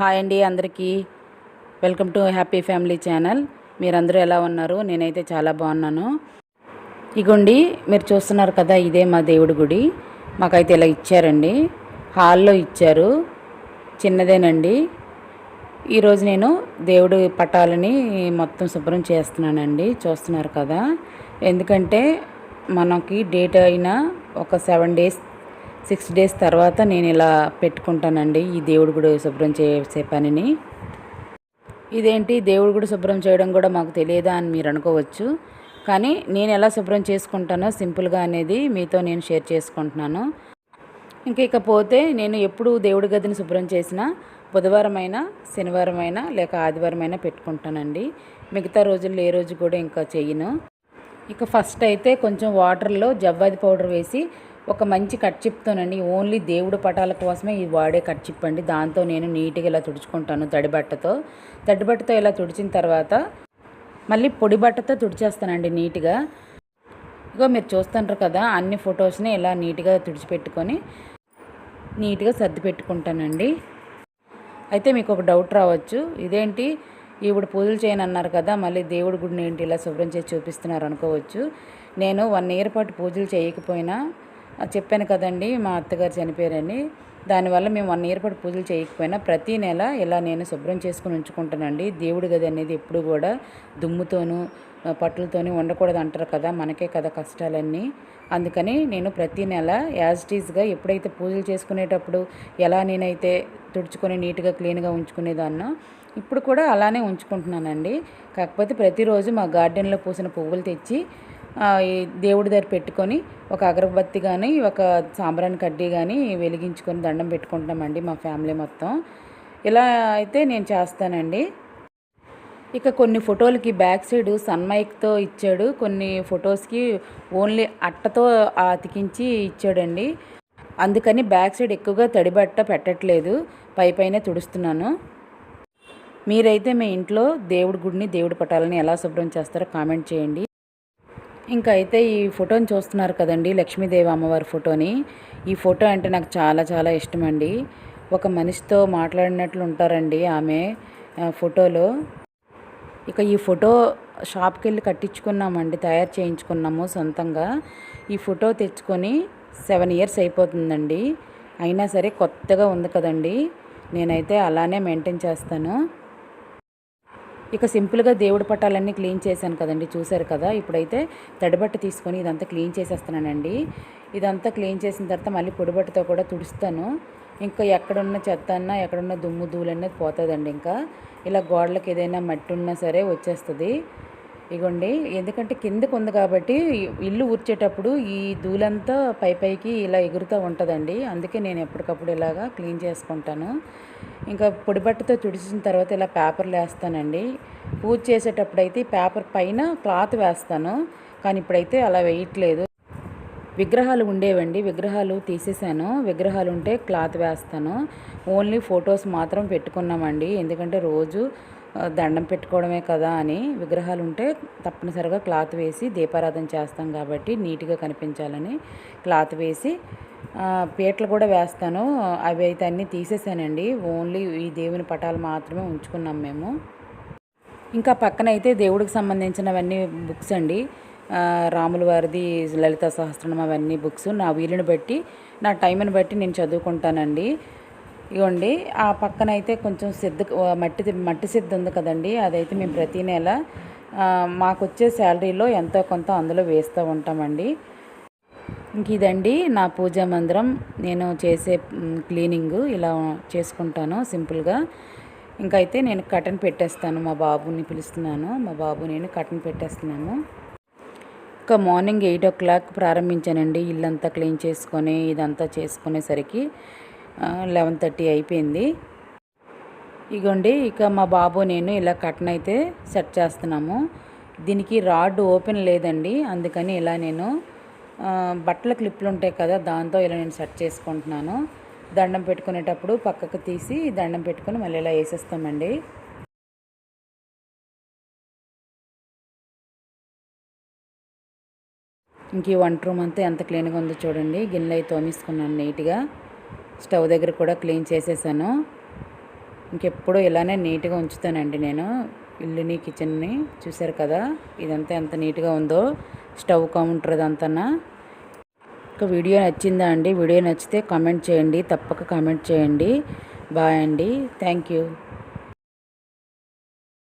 Hi అండి అందరికీ. Welcome to happy family channel మీరందరూ ఎలా ఉన్నారు? నేనైతే చాలా బాగున్నాను. ఇగోండి మీరు చూస్తున్నారు కదా ఇదే మా దేవుడి గుడి. మాకైతే ఇలా ఇచ్చారండి. హాల్లో ఇచ్చారు. చిన్నదేనండి. ఈరోజు నేను దేవుడు పటాలని మొత్తం శుభ్రం చేస్తున్నానండి. చూస్తున్నారు కదా. ఎందుకంటే మనకి డేట్ అయినా ఒక సెవెన్ డేస్ సిక్స్ డేస్ తర్వాత నేను ఇలా పెట్టుకుంటానండి. ఈ దేవుడు గుడి శుభ్రం చేసే పనిని. ఇదేంటి? దేవుడు గుడి శుభ్రం చేయడం కూడా మాకు తెలియదా అని మీరు అనుకోవచ్చు. కానీ నేను ఎలా శుభ్రం చేసుకుంటానో సింపుల్గా అనేది మీతో నేను షేర్ చేసుకుంటున్నాను. ఇంకా ఇకపోతే నేను ఎప్పుడు దేవుడి గదిని శుభ్రం చేసినా బుధవారం అయినా శనివారం అయినా లేక ఆదివారం అయినా పెట్టుకుంటానండి. మిగతా రోజుల్లో ఏ రోజు కూడా ఇంకా చెయ్యను ఇక ఫస్ట్ అయితే కొంచెం వాటర్లో జవ్వాది పౌడర్ వేసి ఒక మంచి కట్చిప్తోనండి ఓన్లీ దేవుడు పటాల కోసమే ఇది వాడే కట్చిప్ అండి. దాంతో నేను నీట్గా ఇలా తుడుచుకుంటాను తడిబట్టతో తడిబట్టతో ఇలా తుడిచిన తర్వాత మళ్ళీ పొడి బట్టతో తుడిచేస్తానండి నీట్గా. ఇగో మీరు చూస్తుంటారు కదా అన్ని ఫొటోస్ని ఇలా నీట్గా తుడిచిపెట్టుకొని నీట్గా సర్ది పెట్టుకుంటానండి. అయితే మీకు ఒక డౌట్ రావచ్చు. ఇదేంటి? ఈవిడ పూజలు చేయను అన్నారు కదా మళ్ళీ దేవుడి గుడిని ఏంటి ఇలా శుభ్రం చేసి చూపిస్తున్నారు అనుకోవచ్చు. నేను వన్ ఇయర్ పాటు పూజలు చేయకపోయినా చెప్పాను కదండి మా అత్తగారు చనిపోయారని దానివల్ల మేము వన్ ఇయర్ పాటు పూజలు చేయకపోయినా ప్రతి నెల ఇలా నేను శుభ్రం చేసుకుని ఉంచుకుంటానండి. దేవుడి గది అనేది ఎప్పుడు కూడా దుమ్ముతోనూ పట్టులతోనూ ఉండకూడదు అంటారు కదా మనకే కదా కష్టాలన్నీ. అందుకని నేను ప్రతి నెల యాజ్ టీజ్గా ఎప్పుడైతే పూజలు చేసుకునేటప్పుడు ఎలా నేనైతే తుడుచుకొని నీట్గా క్లీన్గా ఉంచుకునేదాన్నో ఇప్పుడు కూడా అలానే ఉంచుకుంటున్నానండి. కాకపోతే ప్రతిరోజు మా గార్డెన్లో పూసిన పువ్వులు తెచ్చి దేవుడి దగ్గర పెట్టుకొని ఒక అగరబత్తి కానీ ఒక సాంబ్రాణి కడ్డీ కానీ వెలిగించుకొని దండం పెట్టుకుంటామండి మా ఫ్యామిలీ మొత్తం. ఇలా అయితే నేను చేస్తానండి. ఇక కొన్ని ఫోటోలకి బ్యాక్ సైడ్ సన్మైక్తో ఇచ్చాడు. కొన్ని ఫొటోస్కి ఓన్లీ అట్టతో అతికించి ఇచ్చాడండి. అందుకని బ్యాక్ సైడ్ ఎక్కువగా తడిబట్ట పెట్టట్లేదు. పై పైన తుడుస్తున్నాను. మీరైతే మీ ఇంట్లో దేవుడి గుడిని దేవుడి పటాలని ఎలా శుభ్రం చేస్తారో కామెంట్ చేయండి. ఇంకా అయితే ఈ ఫోటోని చూస్తున్నారు కదండి లక్ష్మీదేవి అమ్మవారి ఫోటోని. ఈ ఫోటో అంటే నాకు చాలా చాలా ఇష్టం అండి ఒక మనిషితో మాట్లాడినట్లు ఉంటారండి ఆమె ఫోటోలో. ఇక ఈ ఫోటో షాప్కి వెళ్ళి కట్టించుకున్నామండి తయారు చేయించుకున్నాము సొంతంగా. ఈ ఫోటో తెచ్చుకొని సెవెన్ ఇయర్స్ అయిపోతుందండి. అయినా సరే కొత్తగా ఉంది కదండి. నేనైతే అలానే మెయింటైన్ చేస్తాను. ఇక సింపుల్గా దేవుడి పట్టాలన్నీ క్లీన్ చేశాను కదండి చూశారు కదా? ఇప్పుడైతే తడిబట్ట తీసుకొని ఇదంతా క్లీన్ చేసేస్తున్నానండి. ఇదంతా క్లీన్ చేసిన తర్వాత మళ్ళీ పొడిబట్టతో కూడా తుడుస్తాను. ఇంకా ఎక్కడున్న చెత్త అన్నా ఎక్కడున్న దుమ్ము ధూళి అనేది పోతుందండి ఇంకా. ఇలా గోడలకు ఏదైనా మట్టి ఉన్నా సరే వచ్చేస్తుంది. ఇగోండి ఎందుకంటే కిందకు ఉంది కాబట్టి ఇల్లు ఊడ్చేటప్పుడు ఈ ధూళంతా పై పైకి ఇలా ఎగురుతూ ఉంటుందండి. అందుకే నేను ఎప్పటికప్పుడు ఇలాగా క్లీన్ చేసుకుంటాను. ఇంకా పొడిబట్టతో తుడిచిన తర్వాత ఇలా పేపర్లు వేస్తానండి. పూజ చేసేటప్పుడు అయితే పేపర్ పైన క్లాత్ వేస్తాను. కానీ ఇప్పుడైతే అలా వేయట్లేదు. విగ్రహాలు ఉండేవండి. విగ్రహాలు తీసేసాను. విగ్రహాలు ఉంటే క్లాత్ వేస్తాను. ఓన్లీ ఫొటోస్ మాత్రం పెట్టుకున్నామండి. ఎందుకంటే రోజు దండం పెట్టుకోవడమే కదా అని. విగ్రహాలు ఉంటే తప్పనిసరిగా క్లాత్ వేసి దీపారాధన చేస్తాం కాబట్టి నీట్గా కనిపించాలని క్లాత్ వేసి పీటలు కూడా వేస్తాను. అవి అయితే అన్నీ తీసేసానండి. ఓన్లీ ఈ దేవుని పటాలు మాత్రమే ఉంచుకున్నాం మేము. ఇంకా పక్కన అయితే దేవుడికి సంబంధించినవన్నీ బుక్స్ అండి. రాముల వారిది లలిత సహస్రనామం అవన్నీ బుక్స్. నా వీలుని బట్టి నా టైంని బట్టి నేను చదువుకుంటానండి. ఇవ్వండి ఆ పక్కన అయితే కొంచెం సిద్ధ మట్టి మట్టి సిద్ధ ఉంది కదండి. అదైతే మేము ప్రతి నెల మాకు వచ్చే శాలరీలో ఎంతో కొంత అందులో వేస్తూ ఉంటామండి. ఇంక ఇదండి నా పూజా మందిరం. నేను చేసే క్లీనింగ్ ఇలా చేసుకుంటాను సింపుల్గా. ఇంకైతే నేను కటన్ పెట్టేస్తాను మా బాబుని పిలుస్తున్నాను. మా బాబు నేను కటన్ పెట్టేస్తున్నాను ఇంకా మార్నింగ్ ఎయిట్ ఓ క్లాక్ ప్రారంభించానండి. ఇల్లంతా క్లీన్ చేసుకొని ఇదంతా చేసుకునేసరికి లెవెన్ థర్టీ అయిపోయింది. ఇగోండి ఇక మా బాబు నేను ఇలా కటన్ అయితే సెట్ చేస్తున్నాము. దీనికి రాడ్ ఓపెన్ లేదండి. అందుకని ఇలా నేను బట్టల క్లిప్లు ఉంటాయి కదా దాంతో ఇలా నేను సెట్ చేసుకుంటున్నాను. దండం పెట్టుకునేటప్పుడు పక్కకు తీసి దండం పెట్టుకుని మళ్ళీ ఇలా వేసేస్తామండి. ఇంక ఈ వంట రూమ్ అంతా ఎంత క్లీన్గా ఉందో చూడండి. గిన్నెలు అయితే తోమేసుకున్నాను నీట్గా. స్టవ్ దగ్గర కూడా క్లీన్ చేసేసాను. ఇంకెప్పుడు ఇలానే నీట్గా ఉంచుతానండి నేను. ఇల్లుని కిచెన్ని చూశారు కదా ఇదంతా ఎంత నీట్గా ఉందో స్టవ్ కౌంటర్ అదంతా ఇంకా వీడియో నచ్చిందా అండి? వీడియో నచ్చితే కామెంట్ చేయండి. తప్పక కామెంట్ చేయండి. బాయ్ అండి. Thank you.